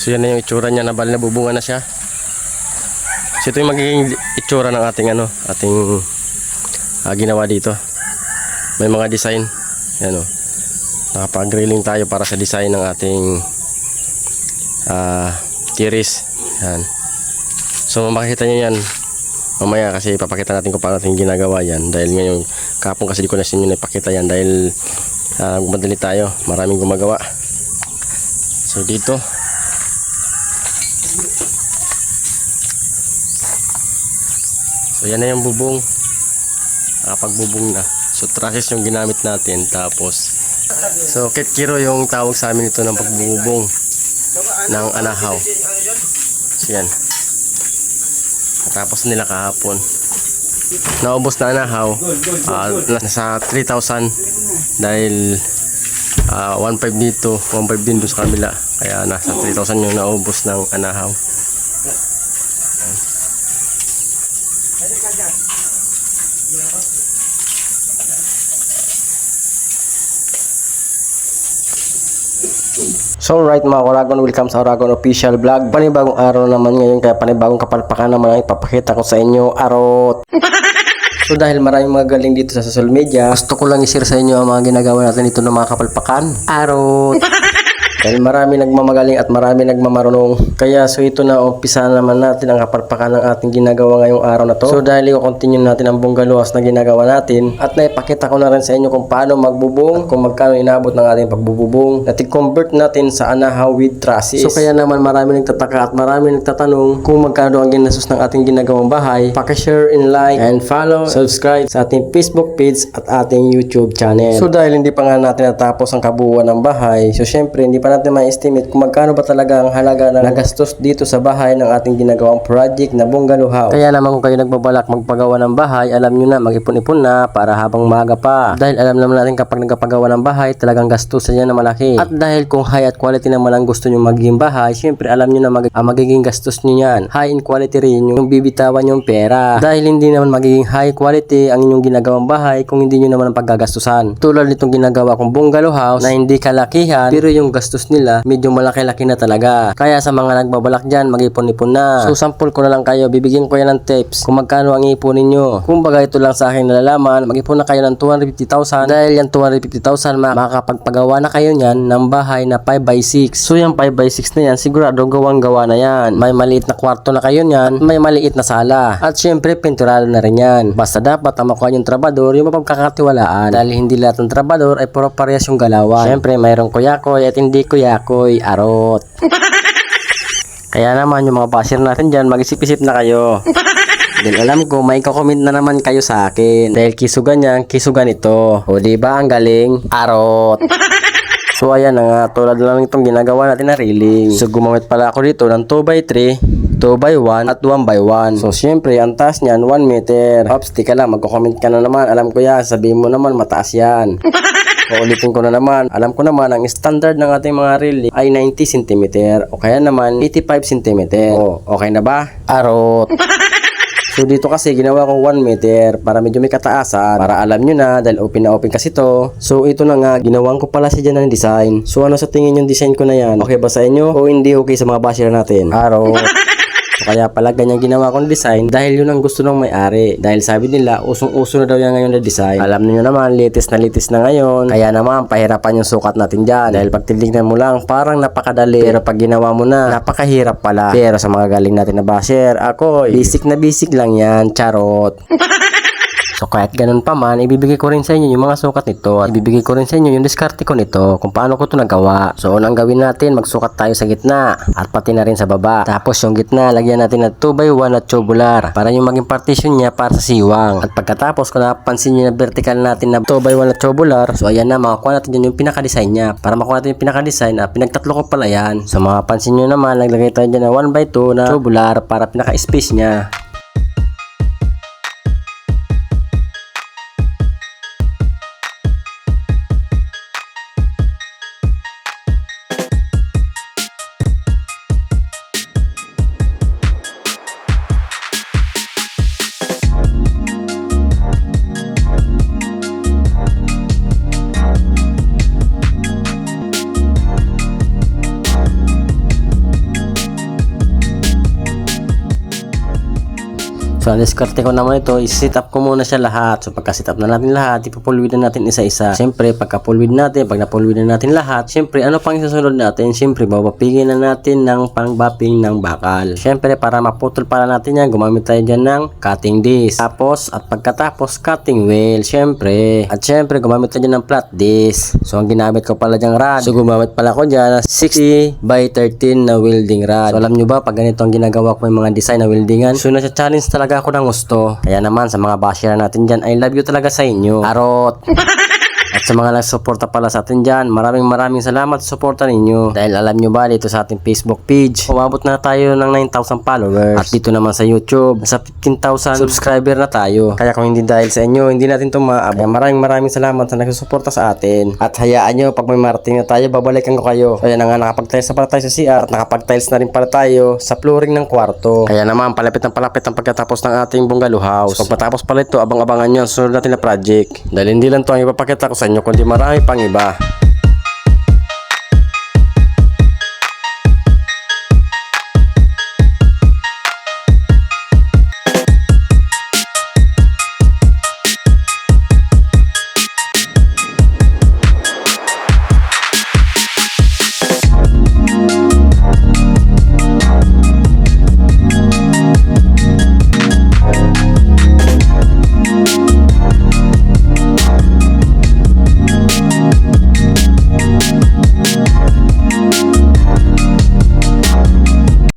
So yan na yung itsura niya, nabali na bubunga na siya. So ito yung magiging itsura ng ating ano, ating ah, ginawa dito. May mga design. Yan o. Nakapag-grilling tayo para sa design ng ating ah tiris. Yan. So makikita nyo yan mamaya kasi ipapakita natin kung paano natin ginagawa yan dahil ngayon kapon kasi di ko na sa inyo napakita yan dahil uh, madali tayo maraming gumagawa so dito so yan na yung bubong nakapagbubong na so trusses yung ginamit natin tapos so kitkiro yung tawag sa amin ito ng pagbubong ng anahaw so yan Natapos nila kahapon. Naubos na anahaw. Uh, nasa 3,000 dahil uh, 1,500 dito, 1,500 din doon sa kabila. Kaya nasa 3,000 yung naubos ng anahaw. So right mga Oragon, welcome sa Oragon Official Vlog. Panibagong araw naman ngayon kaya panibagong kapalpakan naman ang ipapakita ko sa inyo. Arot! So dahil maraming mga galing dito sa social media, gusto ko lang i-share sa inyo ang mga ginagawa natin dito ng mga kapalpakan. Arot! Dahil marami nagmamagaling at marami nagmamarunong. Kaya so ito na umpisa naman natin ang kapalpakan ng ating ginagawa ngayong araw na to. So dahil i-continue natin ang bunggaluwas na ginagawa natin at naipakita ko na rin sa inyo kung paano magbubong, kung magkano inabot ng ating pagbububong. At i-convert natin sa anahaw with trusses. So kaya naman marami nagtataka at marami nagtatanong kung magkano ang ginastos ng ating ginagawang bahay. Paki-share and like and follow, subscribe sa ating Facebook page at ating YouTube channel. So dahil hindi pa nga natin natapos ang kabuuan ng bahay, so syempre hindi pa natin ma-estimate kung magkano ba talaga ang halaga na nagastos dito sa bahay ng ating ginagawang project na bungalow house. Kaya naman kung kayo nagbabalak magpagawa ng bahay, alam nyo na mag-ipon-ipon na para habang maaga pa. Dahil alam naman natin kapag nagpagawa ng bahay, talagang gastusan niya na malaki. At dahil kung high at quality naman ang gusto nyo magiging bahay, syempre alam nyo na mag ang magiging gastos nyo yan. High in quality rin yung bibitawan yung pera. Dahil hindi naman magiging high quality ang inyong ginagawang bahay kung hindi nyo naman ang paggagastusan. Tulad nitong ginagawa kong bungalow house na hindi kalakihan pero yung gastos nila medyo malaki-laki na talaga. Kaya sa mga nagbabalak dyan, mag-ipon-ipon na. So sample ko na lang kayo, bibigyan ko yan ng tips kung magkano ang ipunin nyo. Kung baga ito lang sa akin nalalaman, mag-ipon na kayo ng 250,000 dahil yan 250,000 makakapagpagawa na kayo niyan ng bahay na 5x6. So yung 5x6 na yan, sigurado gawang gawa na yan. May maliit na kwarto na kayo niyan, may maliit na sala. At syempre, pinturado na rin yan. Basta dapat ang makuha yung trabador, yung mapagkakatiwalaan. Dahil hindi lahat ng trabador ay puro parehas yung galawan. Syempre, mayroong kuyakoy at hindi kuyakoy, arot. Kaya naman yung mga basher natin dyan, mag-isip-isip na kayo. Dahil alam ko, may kakomment na naman kayo sa akin. Dahil kisugan yan, kisugan ito. O di ba ang galing? Arot. So ayan na nga, tulad lang itong ginagawa natin na railing. So gumamit pala ako dito ng 2x3, 2x1 at 1x1. So syempre, ang taas niyan 1 meter. Ops, tika lang, magko-comment ka na naman. Alam ko yan, sabihin mo naman mataas yan. Uulitin ko na naman. Alam ko naman ang standard ng ating mga railing ay 90 cm o kaya naman 85 cm. O, okay na ba? Arot. So dito kasi ginawa ko 1 meter para medyo may kataasan para alam nyo na dahil open na open kasi to. So ito na nga, ginawan ko pala si dyan ng design. So ano sa tingin yung design ko na yan? Okay ba sa inyo o hindi okay sa mga basher natin? Araw. So kaya pala ganyan ginawa kong design dahil yun ang gusto ng may-ari. Dahil sabi nila, usong-uso na daw yan ngayon na design. Alam niyo naman, latest na latest na ngayon. Kaya naman, pahirapan yung sukat natin dyan. Dahil pag titignan mo lang, parang napakadali. Pero pag ginawa mo na, napakahirap pala. Pero sa mga galing natin na basher, ako, basic na basic lang yan. Charot. So kahit ganun pa man, ibibigay ko rin sa inyo yung mga sukat nito at ibibigay ko rin sa inyo yung diskarte ko nito kung paano ko ito nagawa. So unang gawin natin, magsukat tayo sa gitna at pati na rin sa baba. Tapos yung gitna, lagyan natin ng 2x1 at tubular para yung maging partition niya para sa siwang. At pagkatapos, kung napansin nyo na vertical natin na 2x1 at tubular, so ayan na, makakuha natin yun yung pinaka-design niya. Para makuha natin yung pinaka-design, ah, pinagtatlo ko pala yan. So mapapansin nyo naman, naglagay tayo dyan ng 1x2 na tubular para pinaka-space niya. So, ang diskarte ko naman ito, is-set up ko muna siya lahat. So, pagka-set up na natin lahat, ipupulwid na natin isa-isa. Siyempre, pagka-pulwid natin, pag napulwid na natin lahat, siyempre, ano pang isusunod natin? Siyempre, babapigin na natin ng pang-bapping ng bakal. Siyempre, para maputol pala natin yan, gumamit tayo dyan ng cutting disc. Tapos, at pagkatapos, cutting wheel. Siyempre, at siyempre, gumamit tayo dyan ng flat disc. So, ang ginamit ko pala dyan rod. So, gumamit pala ko dyan ng 60 by 13 na welding rod. So, alam nyo ba, pag ganito ang ginagawa ko yung mga design na weldingan, so, nasa-challenge talaga ako ng gusto. Kaya naman, sa mga basher natin dyan, I love you talaga sa inyo. Arot! At sa mga nagsuporta pala sa atin dyan, maraming maraming salamat sa suporta ninyo. Dahil alam nyo ba, dito sa ating Facebook page, umabot na tayo ng 9,000 followers. At dito naman sa YouTube, sa 15,000 subscriber na tayo. Kaya kung hindi dahil sa inyo, hindi natin ito maabot. Kaya maraming maraming salamat sa nagsusuporta sa atin. At hayaan nyo, pag may marating na tayo, babalikan ko kayo. Kaya na nga, nakapag-tiles na pala tayo sa CR at nakapag-tiles na rin pala tayo sa flooring ng kwarto. Kaya naman, palapit ng palapit ang pagkatapos ng ating bungalow house. Pag matapos pala ito, abang-abangan nyo ang sunod natin na project. Dahil hindi lang ito ang ipapakita ko sa inyo, kundi marami pang iba.